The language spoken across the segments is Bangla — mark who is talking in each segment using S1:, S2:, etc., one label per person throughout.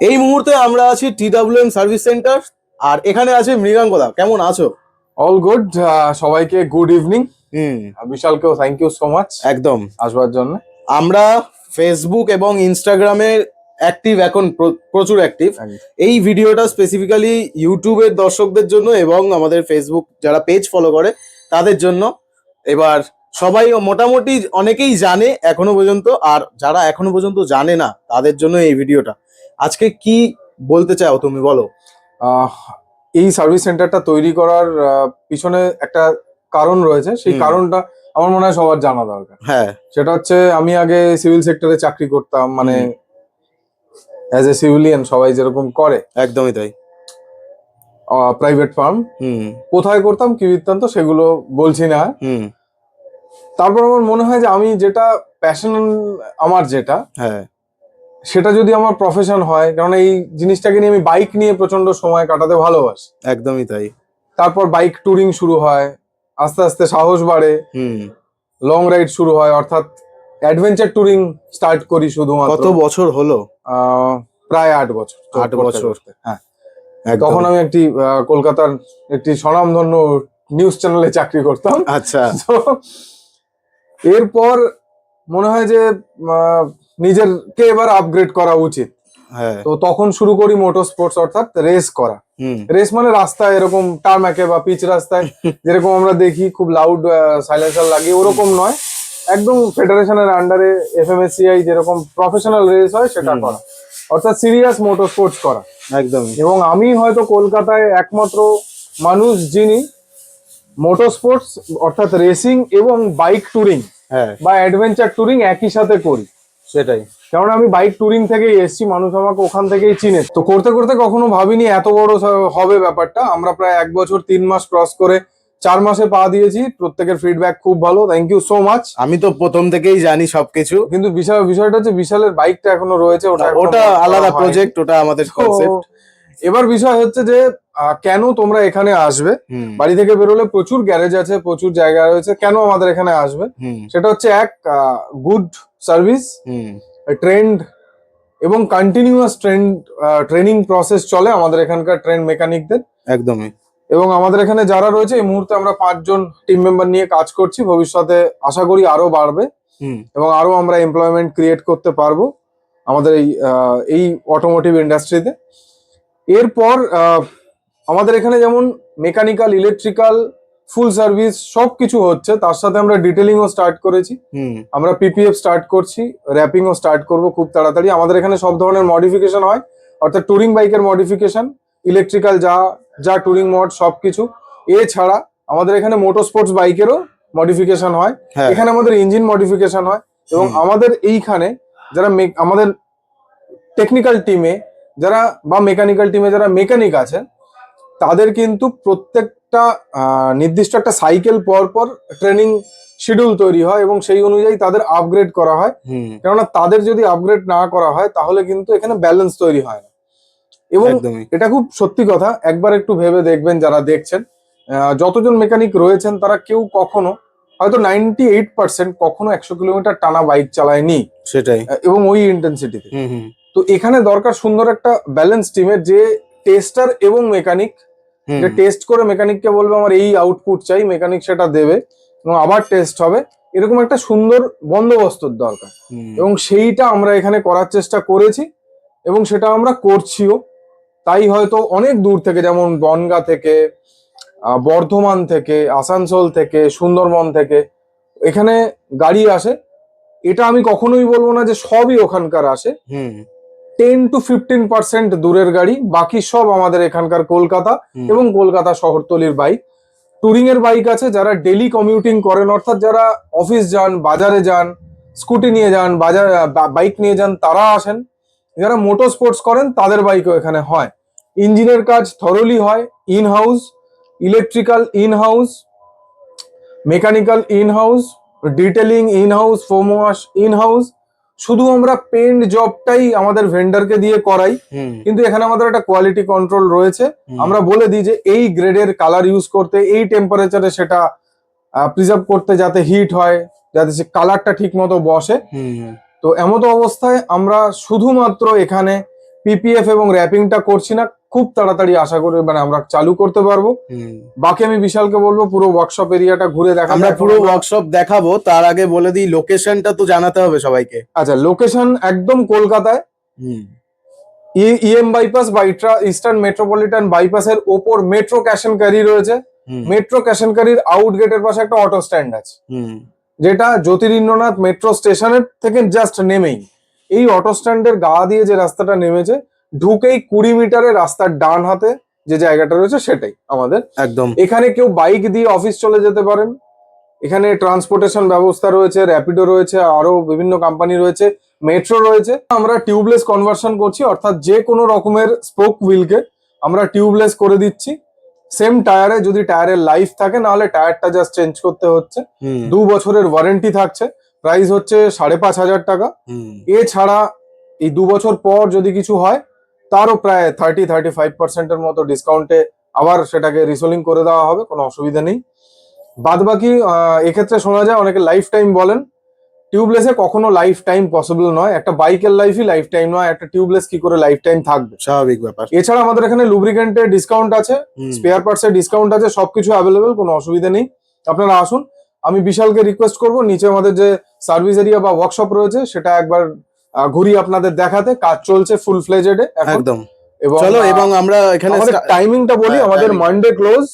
S1: এই মুহূর্তে আমরা আছি টি এম সার্ভিস সেন্টার আর এখানে আছে মৃগাঙ্কদা কেমন আছো?
S2: অল গুড সবাইকে গুড ইভিনিং
S1: হুম।
S2: বিশালকেও থ্যাংক ইউ সো মাচ
S1: একদম।
S2: আসবার জন্য।
S1: আমরা ফেসবুক এবং ইনস্টাগ্রামে অ্যাক্টিভ এখন প্র- প্রচুর অ্যাক্টিভ এই ভিডিওটা স্পেসিফিক্যালি ইউটিউবের দর্শকদের জন্য এবং আমাদের ফেসবুক যারা পেজ ফলো করে তাদের জন্য। এবার সবাই মোটামুটি অনেকেই জানে এখনও পর্যন্ত আর যারা এখনও পর্যন্ত জানে না তাদের জন্য এই ভিডিওটা। আজকে কি বলতে চাও তুমি বলো?
S2: এই সার্ভিস সেন্টারটা তৈরি করার পিছনে একটা কারণ রয়েছে। সেই কারণটা আমার মনে হয় সবার জানা দরকার।
S1: হ্যাঁ।
S2: সেটা হচ্ছে আমি আগে সিভিল সেক্টরে চাকরি করতাম মানে। অ্যাজ এ সিভিলিয়ান সবাই যেরকম করে।
S1: একদমই তাই।
S2: প্রাইভেট ফার্ম
S1: হুম।
S2: কোথায় করতাম কি বৃত্তান্ত সেগুলো বলছি না।
S1: হুম।
S2: তারপর আমার মনে হয় যে আমি যেটা প্যাশন আমার যেটা
S1: হ্যাঁ।
S2: সেটা যদি আমার প্রফেশন হয় কারণ এই জিনিসটাকে নিয়ে আমি বাইক নিয়ে প্রচণ্ড সময় কাটাতে ভালোবাসি।
S1: একদমই তাই।
S2: তারপর বাইক ট্যুরিং শুরু হয় আস্তে আস্তে সাহস বাড়ে
S1: হুম।
S2: লং রাইড শুরু হয় অর্থাৎ অ্যাডভেঞ্চার ট্যুরিং স্টার্ট করি শুধুমাত্র।
S1: কত বছর হলো?
S2: প্রায় আট বছর।
S1: আট বছর।
S2: হ্যাঁ।
S1: একদম।
S2: তখন আমি একটি কলকাতার একটি স্বনামধন্য নিউজ চ্যানেলে চাকরি করতাম।
S1: আচ্ছা।
S2: এরপর মনে হয় যে নিজেরকে এবার আপগ্রেড করা উচিত।
S1: হ্যাঁ।
S2: তো তখন শুরু করি মোটর স্পোর্টস অর্থাৎ রেস করা। রেস মানে রাস্তায় এরকম টার্ম্যাকে বা পিচ রাস্তায় যেরকম আমরা দেখি খুব লাউড সাইলেন্সার লাগিয়ে ওরকম নয়। একদম ফেডারেশনের আন্ডারে এফএমএসসিআই যেরকম প্রফেশনাল রেস হয় সেটা করা। অর্থাৎ সিরিয়াস মোটর স্পোর্টস করা।
S1: একদমই।
S2: এবং আমি হয়তো কলকাতায় একমাত্র মানুষ যিনি মোটর স্পোর্টস অর্থাৎ রেসিং এবং বাইক ট্যুরিং
S1: হ্যাঁ।
S2: বা অ্যাডভেঞ্চার ট্যুরিং একই সাথে করি।
S1: সেটাই।
S2: কারণ আমি বাইক ট্যুরিং থেকেই এসেছি মানুষ আমাকে ওখান থেকেই চিনে। তো করতে করতে কখনো ভাবিনি এত বড় হবে ব্যাপারটা। আমরা প্রায় এক বছর তিন মাস ক্রস করে চার মাসে পা দিয়েছি। প্রত্যেকের ফিডব্যাক খুব ভালো। থ্যাংক ইউ সো মাচ
S1: আমি তো প্রথম থেকেই জানি সবকিছু।
S2: কিন্তু বিষয় বিষয়টা হচ্ছে বিশালের বাইকটা এখনও রয়েছে ওটা
S1: ওটা আলাদা। প্রজেক্ট ওটা আমাদের কনসেপ্ট
S2: এবার বিষয় হচ্ছে যে কেন তোমরা এখানে আসবে? বাড়ি থেকে বেরোলে প্রচুর গ্যারেজ আছে প্রচুর জায়গা রয়েছে। কেন আমাদের এখানে আসবে? সেটা হচ্ছে এক গুড সার্ভিস ট্রেন্ড এবং কন্টিনিউয়াস ট্রেন্ড ট্রেনিং প্রসেস চলে আমাদের এখানকার ট্রেন মেকানিকদের।
S1: একদমই।
S2: এবং আমাদের এখানে যারা রয়েছে এই মুহূর্তে আমরা পাঁচজন টিম মেম্বার নিয়ে কাজ করছি। ভবিষ্যতে আশা করি আরও বাড়বে এবং আরও আমরা এমপ্লয়মেন্ট ক্রিয়েট করতে পারব আমাদের এই এই অটোমোটিভ ইন্ডাস্ট্রিতে এরপর আমাদের এখানে যেমন মেকানিক্যাল ইলেকট্রিক্যাল ফুল সার্ভিস সব কিছু হচ্ছে। তার সাথে আমরা ডিটেলিং ও স্টার্ট করেছি আমরা পিপিএফ স্টার্ট করছি। র্যাপিং ও স্টার্ট করব খুব তাড়াতাড়ি। আমাদের এখানে সব ধরনের মডিফিকেশন হয়। অর্থাৎ টুরিং বাইকের মডিফিকেশন ইলেকট্রিক্যাল যা যা টুরিং মড সব কিছু এছাড়া আমাদের এখানে মোটর স্পোর্টস বাইকেরও মডিফিকেশন হয়।
S1: হ্যাঁ।
S2: এখানে আমাদের ইঞ্জিন মডিফিকেশন হয়। এবং আমাদের এইখানে যারা আমাদের টেকনিক্যাল টিমে যারা বা মেকানিক্যাল টিমে যারা মেকানিক আছে তাদের কিন্তু প্রত্যেকটা নির্দিষ্ট একটা সাইকেল পর পর ট্রেনিং শিডিউল তৈরি হয় এবং সেই অনুযায়ী তাদের আপগ্রেড করা হয়। কেননা তাদের যদি আপগ্রেড না করা হয় তাহলে কিন্তু এখানে ব্যালেন্স তৈরি হয় না। এবং এটা খুব সত্যি কথা একবার একটু ভেবে দেখবেন যারা দেখছেন যতজন মেকানিক রয়েছেন তারা কেউ কখনো হয়তো নাইনটি এইট পার্সেন্ট কখনো একশো কিলোমিটার টানা বাইক চালায়নি।
S1: সেটাই।
S2: এবং ওই ইন্টেন্সিটিতে তো এখানে দরকার সুন্দর একটা ব্যালেন্স টিমের যে টেস্টার এবং মেকানিক টেস্ট করে মেকানিককে বলবে আমার এই আউটপুট চাই মেকানিক সেটা দেবে এবং আবার টেস্ট হবে। এরকম একটা সুন্দর বন্দোবস্তর দরকার। এবং সেইটা আমরা এখানে করার চেষ্টা করেছি এবং সেটা আমরা করছিও। তাই হয়তো অনেক দূর থেকে যেমন বনগা থেকে বর্ধমান থেকে আসানসোল থেকে সুন্দরবন থেকে এখানে গাড়ি আসে। এটা আমি কখনোই বলব না যে সবই ওখানকার আসে। টেন টু ফিফটিন পার্সেন্ট দূরের গাড়ি বাকি সব আমাদের এখানকার কলকাতা এবং কলকাতা শহরতলির বাইক টুরিং এর বাইক আছে যারা ডেলি কমিউটিং করেন অর্থাৎ যারা অফিস যান বাজারে যান স্কুটি নিয়ে যান বাজার বাইক নিয়ে যান তারা আসেন। যারা মোটর স্পোর্টস করেন তাদের বাইকও এখানে হয়। ইঞ্জিনের কাজ থরলি হয় in house electrical in house mechanical in house detailing in house foam wash in house শুধু আমরা পেন্ট জবটাই আমাদের ভেন্ডারকে দিয়ে করাই কিন্তু এখানে আমাদের একটা কোয়ালিটি কন্ট্রোল রয়েছে। আমরা বলে দিই যে এই গ্রেডের কালার ইউজ করতে এই টেম্পারেচারে সেটা প্রিজার্ভ করতে যাতে হিট হয় যাতে সে কালারটা ঠিক মতো বসে তো এমতো অবস্থায় আমরা শুধুমাত্র এখানে পিপিএফ এবং র্যাপিংটা করছি না খুব তাড়াতাড়ি আশা করি মানে আমরা চালু করতে পারব। বাকি আমি বিশালকে বলব পুরো ওয়ার্কশপ এরিয়াটা ঘুরে দেখা
S1: আমরা পুরো ওয়ার্কশপ দেখাবো তার আগে বলে দিই লোকেশনটা তো জানাতে হবে সবাইকে।
S2: আচ্ছা লোকেশন একদম কলকাতায়। ইএম বাইপাস বা ইস্টার্ন মেট্রোপলিটন বাইপাসের ওপর মেট্রো ক্যাশ এন্ড ক্যারি রয়েছে। মেট্রো ক্যাশ এন্ড ক্যারির আউট গেটের পাশে একটা অটো স্ট্যান্ড আছে। যেটা জ্যোতিরিন্দ্রনাথ মেট্রো স্টেশনের থেকে জাস্ট নেমেই। এই অটো স্ট্যান্ডের গা দিয়ে যে রাস্তাটা নেমেছে ঢুকেই কুড়ি মিটারের রাস্তার ডান হাতে যে জায়গাটা রয়েছে সেটাই আমাদের।
S1: একদম।
S2: এখানে কেউ বাইক দিয়ে অফিস চলে যেতে পারেন। এখানে ট্রান্সপোর্টেশন ব্যবস্থা রয়েছে র্যাপিডো রয়েছে আরও বিভিন্ন কোম্পানি রয়েছে মেট্রো রয়েছে। আমরা টিউবলেস কনভার্সন করছি অর্থাৎ যে কোনো রকমের স্পোক হুইলকে আমরা টিউবলেস করে দিচ্ছি। সেম টায়ারে যদি টায়ারের লাইফ থাকে নাহলে টায়ারটা জাস্ট চেঞ্জ করতে হচ্ছে। দু বছরের ওয়ারেন্টি থাকছে। প্রাইস হচ্ছে সাড়ে পাঁচ হাজার টাকা। এছাড়া এই দু বছর পর যদি কিছু হয় তারও প্রায় থার্টি থার্টি ফাইভ পার্সেন্টের মতো ডিসকাউন্টে আবার সেটাকে রিসোলিং করে দেওয়া হবে কোনো অসুবিধা নেই। বাদ বাকি এক্ষেত্রে শোনা যায় অনেকে লাইফ টাইম বলেন টিউবলেসে কখনো লাইফ টাইম পসিবল নয়। একটা বাইকের লাইফই লাইফ টাইম নয় একটা টিউবলেস কি করে লাইফ টাইম থাকবে?
S1: স্বাভাবিক ব্যাপার।
S2: এছাড়া আমাদের এখানে লুব্রিকেন্টের ডিসকাউন্ট আছে স্পেয়ার পার্টসের ডিসকাউন্ট আছে সবকিছু অ্যাভেলেবেল কোনো অসুবিধা নেই। আপনারা আসুন আমি বিশালকে রিকোয়েস্ট করব নিচে আমাদের যে সার্ভিস এরিয়া বা ওয়ার্কশপ রয়েছে সেটা একবার ঘুরিয়ে আপনাদের দেখাতে। কাজ চলছে ফুল ফ্লেজেডে
S1: একদম।
S2: এবং
S1: চলো এবং আমরা এখানে
S2: টাইমিংটা বলি
S1: হ্যাঁ,
S2: আমাদের মানডে ক্লোজ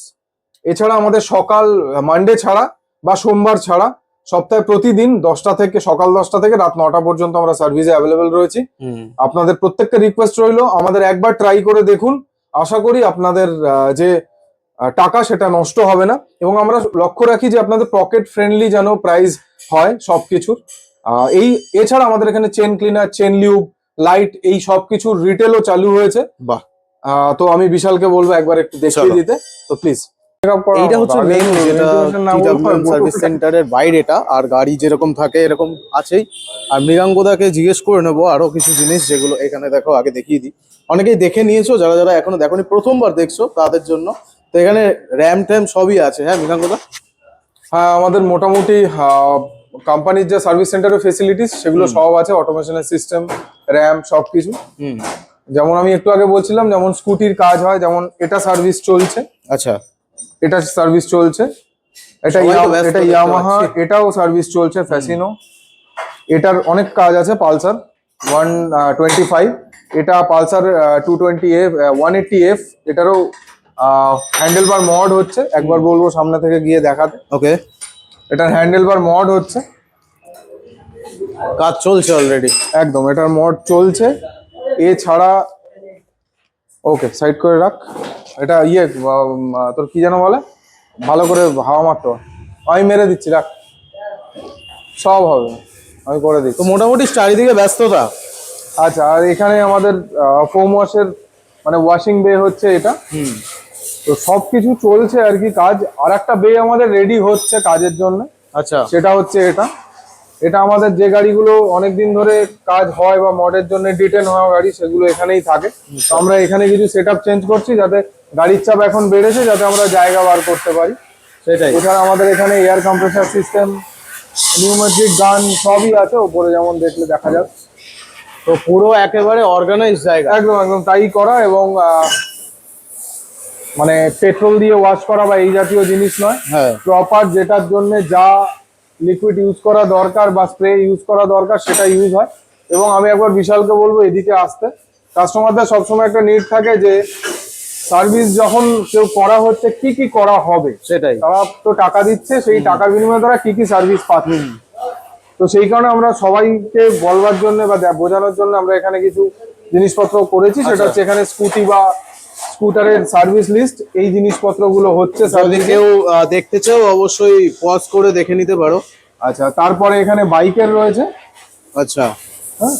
S2: এছাড়া আমাদের সকাল মানডে ছাড়া বা সোমবার ছাড়া সপ্তাহে প্রতিদিন দশটা থেকে সকাল দশটা থেকে রাত নটা পর্যন্ত আমরা সার্ভিসে অ্যাভেলেবেল রয়েছি। আপনাদের প্রত্যেকটা রিকোয়েস্ট রইল। আমাদের একবার ট্রাই করে দেখুন। আশা করি আপনাদের যে টাকা সেটা নষ্ট হবে না। এবং আমরা লক্ষ্য রাখি যে আপনাদের পকেট ফ্রেন্ডলি যেন প্রাইস হয় সবকিছুর। এই এছাড়া আমাদের এখানে chain cleaner chain lube light এই সব কিছুর রিটেলও চালু হয়েছে।
S1: বাহ।
S2: তো আমি বিশালকে বলব একবার একটু দেখিয়ে। দিতে। তো প্লিজ
S1: এইটা হচ্ছে মেন যেটা সার্ভিস সেন্টারের বাইরেটা আর গাড়ি যেরকম থাকে এরকম আছেই। আর মৃগাঙ্গদাকে জিজ্ঞেস করে নেব আরও কিছু জিনিস যেগুলো এখানে দেখো আগে দেখিয়ে দিই। অনেকেই দেখে নিয়েছো যারা যারা এখনও দেখোনি প্রথমবার দেখছ তাদের জন্য। তো এখানে র্যাম ট্যাম সবই আছে হ্যাঁ মৃগাঙ্গদা?
S2: হ্যাঁ আমাদের মোটামুটি কোম্পানির যে সার্ভিস সেন্টারের ফেসিলিটিস সেগুলো সব আছে অটোমেশনের সিস্টেম র্যাম সব কিছু যেমন আমি একটু আগে বলছিলাম যেমন স্কুটির কাজ হয় যেমন এটা সার্ভিস চলছে।
S1: আচ্ছা।
S2: এটা সার্ভিস চলছে। এটা এটা ইয়ামাহা এটাও সার্ভিস চলছে ফ্যাসিনো এটার অনেক কাজ আছে পালসার। ওয়ান টোয়েন্টি ফাইভ এটা Pulsar two twenty F one eighty F এটারও হ্যান্ডেল বার মড হচ্ছে। একবার বলব সামনে থেকে গিয়ে দেখাতে।
S1: ওকে
S2: এটার হ্যান্ডেল বার মড হচ্ছে।
S1: কাজ চলছে অলরেডি
S2: একদম এটার মড চলছে। এছাড়া ওকে সাইড করে রাখ। এটা ইয়ে তোর কি যেন বলে? ভালো করে হাওয়া মারতে আমি মেরে দিচ্ছি রাখ। সব হবে। আমি করে
S1: তো
S2: দিচ্ছি
S1: মোটামুটি চারিদিকে ব্যস্ততা।
S2: আচ্ছা আর এখানে আমাদের ফোম ওয়াশের মানে ওয়াশিং বে হচ্ছে এটা।
S1: হুম।
S2: তো সব কিছু চলছে আর কি কাজ। আর একটা বে আমাদের রেডি হচ্ছে কাজের জন্য।
S1: আচ্ছা।
S2: সেটা হচ্ছে এটা। এটা আমাদের যে গাড়িগুলো অনেক দিন ধরে কাজ হয় বা মডের জন্য ডিটেন হওয়া গাড়ি সেগুলো এখানেই থাকে। তো আমরা এখানে কিছু সেট চেঞ্জ করছি যাতে গাড়ির চাপ এখন বেড়েছে যাতে আমরা জায়গা বার করতে পারি।
S1: সেটাই।
S2: এছাড়া আমাদের এখানে এয়ার কম্প্রেসার সিস্টেম নিউমেট্রিক গান সবই আছে ওপরে যেমন দেখলে দেখা যাক
S1: তো পুরো একেবারে অর্গানাইজ জায়গা।
S2: একদম একদম তাই করা এবং মানে পেট্রোল দিয়ে ওয়াশ করা বা এই জাতীয় জিনিস নয়।
S1: হ্যাঁ।
S2: প্রপার যেটার জন্য যা লিকুইড ইউজ করা দরকার বা স্প্রে ইউজ করা দরকার সেটা ইউজ হয়। এবং আমি একবার বিশালকে বলব এদিকে আসতে। কাস্টমারদের সবসময় একটা নিড থাকে যে সার্ভিস যখন কেউ করা হচ্ছে কি কি করা হবে?
S1: সেটাই।
S2: তারা তো টাকা দিচ্ছে সেই টাকার বিনিময়ে তারা কি কি সার্ভিস পাচ্ছে। তো সেই কারণে আমরা সবাইকে বলবার জন্য বা বোঝানোর জন্য আমরা এখানে কিছু জিনিসপত্র করেছি। সেটা
S1: আচ্ছা।
S2: হচ্ছে এখানে স্কুটি বা স্কুটারের সার্ভিস লিস্ট এই জিনিসপত্রগুলো হচ্ছে
S1: যদি কেউ দেখতে চাও অবশ্যই পজ করে দেখে নিতে পারো।
S2: আচ্ছা তারপরে এখানে বাইকের রয়েছে।
S1: আচ্ছা।
S2: হ্যাঁ?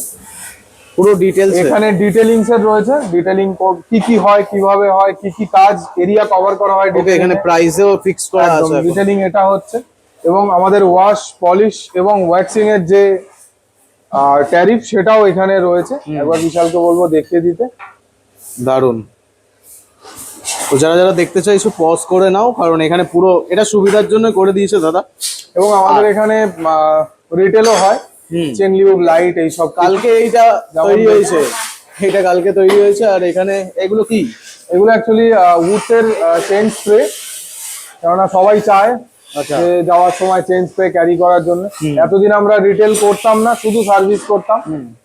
S1: পুরো ডিটেলস
S2: এখানে ডিটেলিংস এর রয়েছে। ডিটেলিং কি কি হয় কীভাবে হয় কি কি কাজ এরিয়া কভার করা হয়
S1: ওকে এখানে প্রাইসেও ফিক্স করা আছে।
S2: ডিটেলিং এটা হচ্ছে। এবং আমাদের ওয়াশ পলিশ এবং ওয়্যাক্সিং এর যে ট্যারিফ সেটাও এখানে রয়েছে। একবার বিশালকে বলব দেখিয়ে দিতে।
S1: দারুণ তো যারা যারা দেখতে চাইছো পজ করে নাও কারণ এখানে পুরো এটা সুবিধার জন্য করে দিয়েছে দাদা।
S2: এবং আমাদের এখানে রিটেলও হয় চেন লিউব লাইট এইসব
S1: কালকে এইটা তৈরি হয়েছে। এটা কালকে তৈরি হয়েছে আর এখানে এগুলো কি?
S2: এগুলো অ্যাকচুয়ালি উডের চেঞ্জ স্প্রে কেননা সবাই চায়
S1: আচ্ছা।
S2: যাওয়ার সময় চেঞ্জ স্প্রে ক্যারি করার জন্য। এতদিন আমরা রিটেল করতাম না শুধু সার্ভিস করতাম।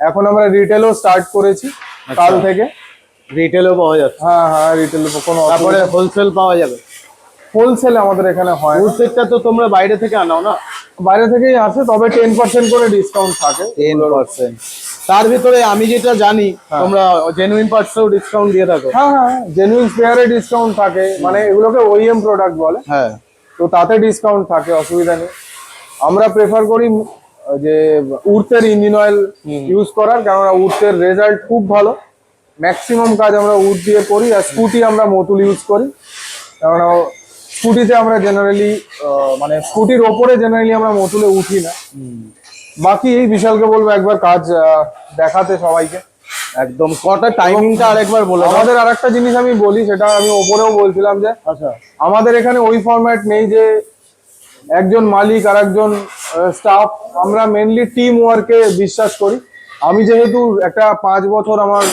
S2: এখন আমরা রিটেলও স্টার্ট করেছি কাল থেকে।
S1: রিটেলও পাওয়া যাচ্ছে।
S2: হ্যাঁ হ্যাঁ রিটেল কোনো
S1: তারপরে হোলসেল পাওয়া যাবে।
S2: হোলসেল আমাদের এখানে হয়।
S1: প্রত্যেকটা তো তোমরা বাইরে থেকে আনাও না?
S2: বাইরে থেকেই আসে তবে টেন পার্সেন্ট করে ডিসকাউন্ট থাকে।
S1: টেন পার্সেন্ট তার ভিতরে আমি যেটা জানি তোমরা জেনুইন পার্টসেও ডিসকাউন্ট দিয়ে থাকো।
S2: হ্যাঁ হ্যাঁ জেনুইন স্পেয়ারে ডিসকাউন্ট থাকে। মানে এগুলোকে ওইএম প্রোডাক্ট বলে।
S1: হ্যাঁ।
S2: তো তাতে ডিসকাউন্ট থাকে অসুবিধা নেই। আমরা প্রেফার করি যে উর্তের ইঞ্জিন অয়েল ইউজ করার কেননা উর্তের রেজাল্ট খুব ভালো। ম্যাক্সিমাম কাজ আমরা উড দিয়ে করি আর স্কুটি আমরা মতুল ইউজ করি। কেননা স্কুটিতে আমরা জেনারেলি মানে স্কুটির ওপরে জেনারেলি আমরা মতুলে উঠি না। বাকি এই বিশালকে বলব একবার কাজ দেখাতে সবাইকে।
S1: একদম কটা টাইমিংটা আরেকবার বলে
S2: আমাদের আর একটা জিনিস আমি বলি সেটা আমি ওপরেও বলছিলাম যে
S1: আচ্ছা।
S2: আমাদের এখানে ওই ফরম্যাট নেই যে একজন মালিক আর একজন স্টাফ আমরা মেনলি টিম ওয়ার্কে বিশ্বাস করি। আমি যেহেতু একটা পাঁচ বছর আমার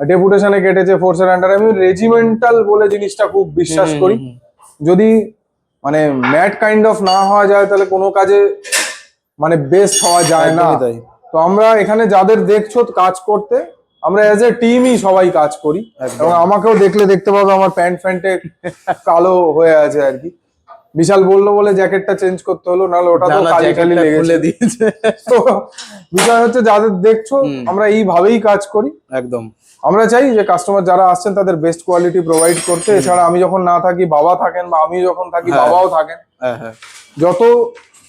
S2: ডেপুটেশনে কেটেছে ফোর্সের আন্ডারে আমি রেজিমেন্টাল বলে জিনিসটা খুব বিশ্বাস করি। যদি মানে ম্যাট কাইন্ড অফ না হওয়া যায় তাহলে কোনো কাজে মানে বেস্ট হওয়া যায় না। তো আমরা এখানে যাদের দেখছ কাজ করতে আমরা এজ এ টিমই সবাই কাজ করি। এবং আমাকেও দেখলে দেখতে পাবে আমার প্যান্ট ফ্যান্টে কালো হয়ে আছে আর কি। বিশাল বলল বলে জ্যাকেটটা চেঞ্জ করতে হলো নাহলে ওটা তো কালি কালি
S1: খুলে দিয়েছে।
S2: তো বিষয় হচ্ছে যাদের দেখছ আমরা এইভাবেই কাজ করি।
S1: একদম।
S2: আমরা চাই যে কাস্টমার যারা আসছেন তাদের বেস্ট কোয়ালিটি প্রোভাইড করতে। এছাড়া আমি যখন না থাকি বাবা থাকেন বা আমি যখন থাকি
S1: হ্যাঁ।
S2: বাবাও থাকেন।
S1: হ্যাঁ হ্যাঁ।
S2: যত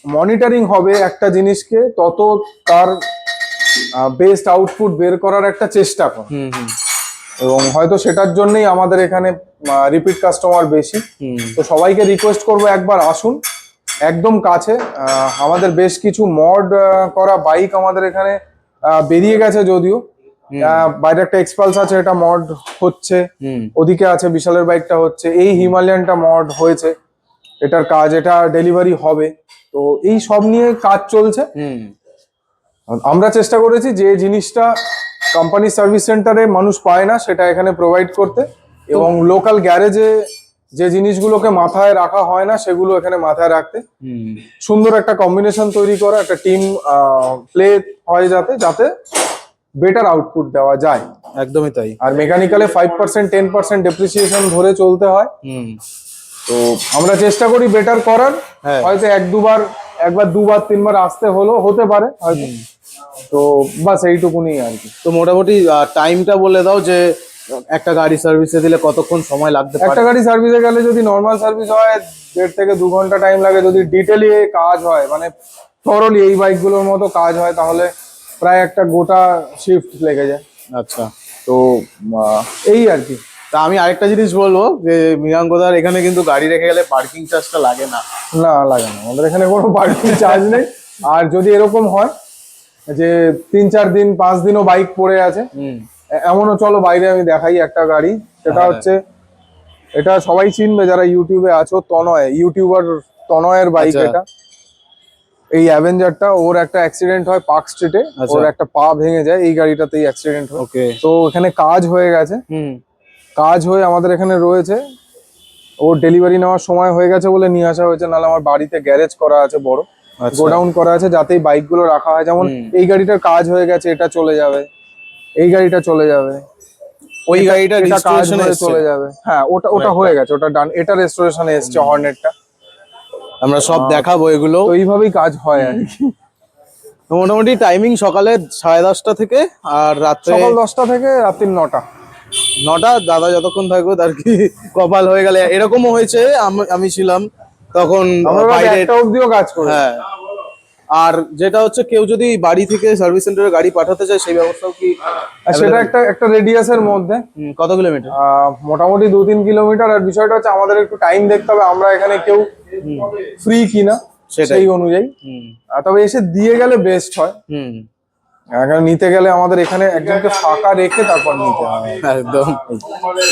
S2: মনিটরিং হবে একটা জিনিসকে তত তার বেস্ট আউটপুট বের করার একটা চেষ্টা কর
S1: হুম হুম।
S2: এবং হয়তো সেটার জন্যই আমাদের এখানে রিপিট কাস্টমার বেশি। তো সবাইকে রিকোয়েস্ট করব একবার আসুন একদম কাছে। আমাদের বেশ কিছু মড করা বাইক আমাদের এখানে বেরিয়ে গেছে যদিও। বাইরে একটা এক্সপালস আছে এটা মড হচ্ছে। ওদিকে আছে বিশালের বাইকটা হচ্ছে। এই হিমালয়ানটা মড হয়েছে। এটার কাজ এটা ডেলিভারি হবে। তো এই সব নিয়ে কাজ চলছে। আমরা চেষ্টা করেছি যে জিনিসটা কোম্পানি সার্ভিস সেন্টারে মানুষ পায় না সেটা এখানে প্রোভাইড করতে। এবং লোকাল গ্যারেজে যে জিনিসগুলোকে মাথায় রাখা হয় না সেগুলো এখানে মাথায় রাখতে। সুন্দর একটা কম্বিনেশন তৈরি করা একটা টিম প্লে হয় যাতে যাতে বেটার আউটপুট দেওয়া যায়।
S1: একদমই তাই।
S2: আর মেকানিক্যালে five percent ten percent depreciation ধরে চলতে হয়। তো আমরা চেষ্টা করি বেটার করার।
S1: হ্যাঁ।
S2: হয়তো এক দুবার একবার দুবার তিনবার আসতে হলো হতে পারে হয়তো। তো বাস এইটুকুনি আর কি।
S1: তো মোটামুটি টাইমটা বলে দাও যে একটা গাড়ি সার্ভিসে দিলে কতক্ষণ সময় লাগতে
S2: একটা গাড়ি সার্ভিসে গেলে যদি নর্মাল সার্ভিস হয় দেড় থেকে দু ঘণ্টা টাইম লাগে। যদি ডিটেলি কাজ হয় মানে থরলি এই বাইকগুলোর মতো কাজ হয় তাহলে প্রায় একটা গোটা শিফট লেগে যায়।
S1: আচ্ছা।
S2: তো এই আর কি।
S1: তা আমি আরেকটা জিনিস বলব যে মিরাঙ্গদার এখানে কিন্তু গাড়ি রেখে গেলে পার্কিং চার্জটা লাগে না।
S2: না লাগে না। আমাদের এখানে কোনো পার্কিং চার্জ নেই। আর যদি এরকম হয় যে তিন চার দিন পাঁচ দিনও বাইক পড়ে আছে।
S1: হুম।
S2: এমনও চলো বাইরে আমি দেখাই একটা গাড়ি। সেটা
S1: হ্যাঁ।
S2: হচ্ছে এটা সবাই চিনবে যারা ইউটিউবে আছো তনয়। ইউটিউবার তনয়ের বাইক
S1: আচ্ছা।
S2: এটা। এই অ্যাভেঞ্জারটা ওর একটা অ্যাক্সিডেন্ট হয় পার্ক স্ট্রিটে
S1: আচ্ছা।
S2: ওর একটা পা ভেঙে যায় এই গাড়িটাতেই অ্যাক্সিডেন্ট হয়। তো এখানে কাজ হয়ে গেছে।
S1: হুম।
S2: কাজ হয়ে আমাদের এখানে রয়েছে। ওর ডেলিভারি নেওয়ার সময় হয়ে গেছে বলে নিয়ে আসা হয়েছে নাহলে আমার বাড়িতে গ্যারেজ করা আছে বড়। গোডাউন করা আছে যাতে বাইকগুলো রাখা হয়। যেমন এই গাড়িটার কাজ হয়ে গেছে এটা চলে যাবে। এই গাড়িটা চলে যাবে।
S1: ওই গাড়িটা
S2: হয়ে চলে যাবে। হ্যাঁ ওটা ওটা হয়ে গেছে ওটা ডান এটা রেস্টোরেশনে এসছে হর্নেটটা
S1: আমরা সব দেখাবো এগুলো।
S2: তো এইভাবেই কাজ হয় আর কি।
S1: মোটামুটি টাইমিং সকালে সাড়ে দশটা থেকে আর রাত্রে
S2: সকাল দশটা থেকে রাত্রি নটা।
S1: নটা দাদা যতক্ষণ থাকবে তার কি কপাল হয়ে গেলে। এরকমও হয়েছে আমি ছিলাম তখন বাইরে
S2: একটা কাজ করি।
S1: হ্যাঁ। আর যেটা হচ্ছে কেউ যদি বাড়ি থেকে সার্ভিস সেন্টারে গাড়ি পাঠাতে চায় সেই ব্যবস্থাও কি
S2: সেটা একটা একটা রেডিয়াসের মধ্যে।
S1: হুম, কত কিলোমিটার
S2: মোটামুটি দু তিন কিলোমিটার আর বিষয়টা হচ্ছে আমাদের একটু টাইম দেখতে হবে আমরা এখানে কেউ ফ্রি কিনা
S1: সেটাই।
S2: সেই অনুযায়ী। তবে এসে দিয়ে গেলে বেস্ট হয়। নিতে গেলে আমাদের এখানে একজনকে ফাঁকা রেখে তারপর নিতে হবে
S1: একদম।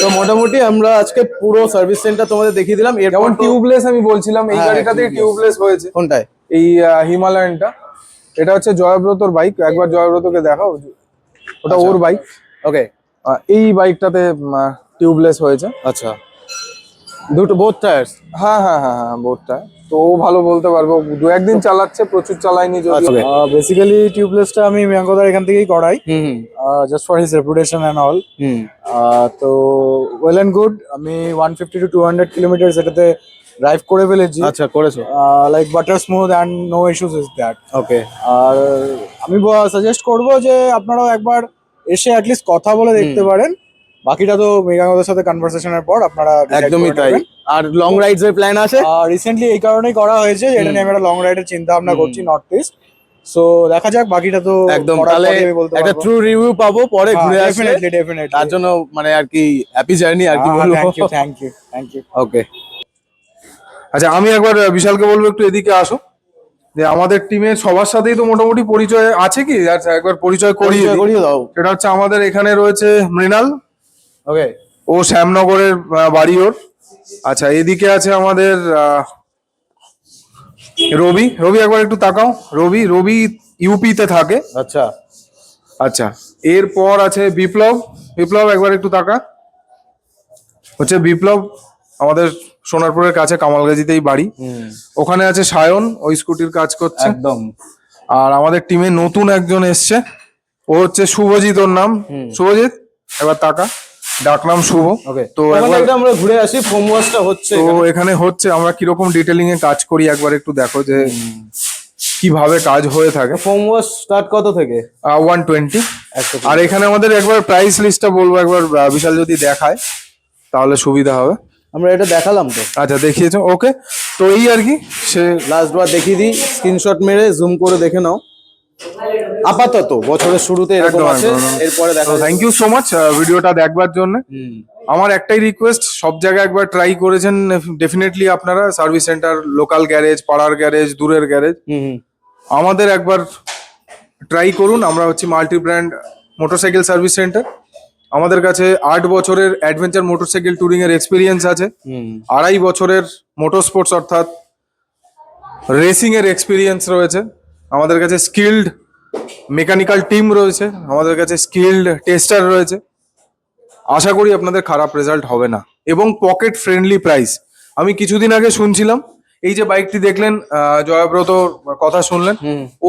S1: তো মোটামুটি আমরা আজকে পুরো সার্ভিস সেন্টার তোমাদের দেখিয়ে দিলাম।
S2: যেমন টিউবলেস আমি বলছিলাম এই
S1: হ্যাঁ,
S2: গাড়িটাতে টিউবলেস হয়েছে।
S1: কোনটায়?
S2: এই হিমালয়ানটা। এটা হচ্ছে জয়ব্রতর বাইক একবার জয়ব্রতকে দেখাও। ওটা ওর বাইক
S1: ওকে
S2: এই বাইকটাতে টিউবলেস হয়েছে।
S1: আচ্ছা। দুটো বোথ টায়ার্স
S2: হ্যাঁ হ্যাঁ হ্যাঁ হ্যাঁ বোর্ডটা তো ও ভালো বলতে পারব দু একদিন চালাচ্ছে প্রচুর চালায়নি যদি।
S3: বেসিক্যালি টিউবলেসটা আমি মেয়াঙ্কদার এখান থেকেই করাই।
S1: হুম হুম।
S3: Just for his reputation and all
S1: হুম।
S3: তো ওয়েল অ্যান্ড গুড আমি one fifty to two hundred kilometre এটাতে ড্রাইভ করে ফেলেছি।
S1: আচ্ছা করেছ?
S3: Like butter smooth and no issues is that
S1: okay
S3: আর আমি সাজেস্ট করব যে আপনারাও একবার এসে অ্যাটলিস্ট কথা বলে দেখতে পারেন। বাকিটা তো মেঘাঙ্গদের সাথে কনভারসেশনের পর আপনারা
S1: একদমই তাই। আর লং রাইডস এর প্ল্যান আছে?
S3: আর রিসেন্টলি এই কারণেই করা হয়েছে যে এটা নিয়ে আমরা লং রাইডের চিন্তা ভাবনা করছি নর্থ ইস্ট সো দেখা যাক বাকিটা তো
S1: একদম তাহলে একটা ট্রু রিভিউ পাবো পরে ঘুরে আসলে।
S3: ডেফিনেটলি ডেফিনেটলি
S1: তার জন্য মানে আর কি হ্যাপি জার্নি আর কি বলব।
S3: Thank you thank you thank you
S1: okay
S2: আচ্ছা আমি একবার বিশালকে বলব একটু এদিকে আসো। যে আমাদের টিমের সবার সাথেই তো মোটামুটি পরিচয় আছে কি? আচ্ছা একবার পরিচয় করিয়ে।
S1: করিয়ে দাও।
S2: সেটা হচ্ছে আমাদের এখানে রয়েছে মৃণাল।
S1: ওকে
S2: ও শ্যামনগরের বাড়ি ওর। আচ্ছা এদিকে আছে আমাদের রবি। রবি একবার একটু তাকাও। রবি রবি ইউপিতে থাকে।
S1: আচ্ছা।
S2: আচ্ছা এরপর আছে বিপ্লব। বিপ্লব একবার একটু তাকা। হচ্ছে বিপ্লব আমাদের সোনারপুরের কাছে কামালগাজিতেই বাড়ি। ওখানে আছে সায়ন ওই স্কুটির কাজ করছে।
S1: একদম।
S2: আর আমাদের টিমে নতুন একজন এসছে। ও হচ্ছে শুভজিৎ ওর নাম। শুভজিৎ এবার তাকা। ডাক নাম শুভ।
S1: ওকে
S2: তো একবার
S1: আমরা ঘুরে আসি ফোম ওয়াশটা হচ্ছে
S2: তো এখানে। হচ্ছে আমরা কীরকম ডিটেলিং এ কাজ করি একবার একটু দেখো যে কীভাবে কাজ হয়ে থাকে।
S1: ফোম ওয়াশ স্টার্ট কত থেকে?
S2: ওয়ান টোয়েন্টি আর এখানে আমাদের একবার প্রাইস লিস্টটা বলব একবার বিশাল যদি দেখায় তাহলে সুবিধা হবে।
S1: আমরা এটা দেখালাম তো।
S2: আচ্ছা দেখিয়েছো ওকে তো এই আর কি সে
S1: লাস্ট বার দেখিয়ে দিই স্ক্রিনশট মেরে জুম করে দেখে নাও। আপাতত বছরের শুরুতে এরকম আছে। এরপরে দেখা
S2: থ্যাংক ইউ সো মাচ ভিডিওটা দেখবার জন্য। আমার একটাই রিকোয়েস্ট সব জায়গায় একবার ট্রাই করেছেন ডেফিনেটলি আপনারা সার্ভিস সেন্টার লোকাল গ্যারেজ পাড়ার গ্যারেজ দূরের গ্যারেজ আমাদের একবার ট্রাই করুন আমরা হচ্ছে multi brand motorcycle service centre আমাদের কাছে আট বছরের অ্যাডভেঞ্চার মোটরসাইকেল ট্যুরিং এর এক্সপিরিয়েন্স আছে আড়াই বছরের মোটর স্পোর্টস অর্থাৎ রেসিং এর এক্সপিরিয়েন্স রয়েছে। আমাদের কাছে স্কিল্ড মেকানিক্যাল টিম রয়েছে আমাদের কাছে স্কিল্ড টেস্টার রয়েছে। আশা করি আপনাদের খারাপ রেজাল্ট হবে না। এবং পকেট ফ্রেন্ডলি প্রাইস আমি কিছুদিন আগে শুনছিলাম এই যে বাইকটি দেখলেন জয়াব্রত কথা শুনলেন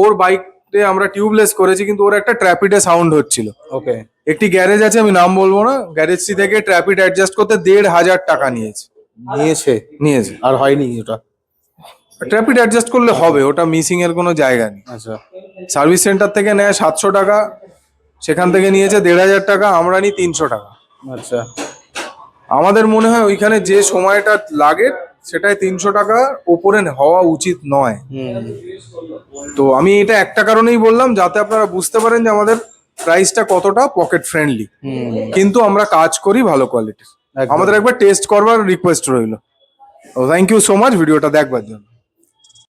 S2: ওর বাইকে আমরা টিউবলেস করেছি কিন্তু ওর একটা ট্র্যাপিডে সাউন্ড হচ্ছিল।
S1: ওকে।
S2: একটি গ্যারেজ আছে আমি নাম বলব না গ্যারেজটি থেকে ট্র্যাপিড অ্যাডজাস্ট করতে দেড় হাজার টাকা নিয়েছে।
S1: নিয়েছে?
S2: নিয়েছে।
S1: আর হয়নি ওটা?
S2: ট্র্যাপিড অ্যাডজাস্ট করলে হবে ওটা মিসিং এর কোনো জায়গা নেই।
S1: আচ্ছা।
S2: সার্ভিস সেন্টার থেকে নেয় সাতশো টাকা সেখান থেকে নিয়েছে দেড় হাজার টাকা আমরা নিই তিনশো টাকা।
S1: আচ্ছা।
S2: আমাদের মনে হয় ওইখানে যে সময়টা লাগে সেটাই তিনশো টাকা ওপরে হওয়া উচিত নয়। তো আমি এটা একটা কারণেই বললাম যাতে আপনারা বুঝতে পারেন যে আমাদের প্রাইসটা কতটা পকেট ফ্রেন্ডলি কিন্তু আমরা কাজ করি ভালো কোয়ালিটির আমাদের একবার টেস্ট করবার রিকোয়েস্ট রইল। থ্যাংক ইউ সো মাচ ভিডিওটা দেখবার জন্য।